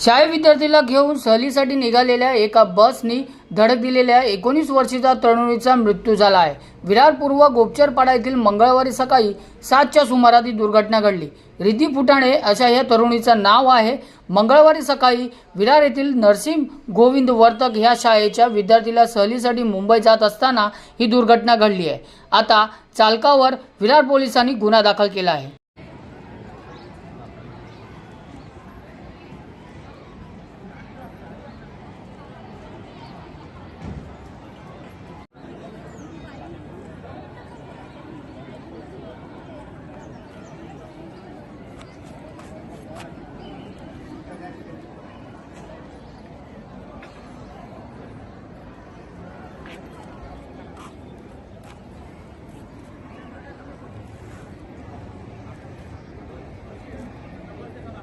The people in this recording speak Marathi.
शाळे विद्यार्थीला घेऊन सहलीसाठी निघालेल्या एका बसनी धडक दिलेल्या एकोणीस वर्षीचा तरुणीचा मृत्यू झाला आहे विरार पूर्व गोपचरपाडा येथील मंगळवारी सकाळी सातच्या सुमारात ही दुर्घटना घडली. रिद्धी फुटाणे अशा या तरुणीचं नाव आहे. मंगळवारी सकाळी विरार येथील नरसिंह गोविंद वर्तक ह्या शाळेच्या विद्यार्थीला सहलीसाठी मुंबई जात असताना ही दुर्घटना घडली आहे. आता चालकावर विरार पोलिसांनी गुन्हा दाखल केला आहे.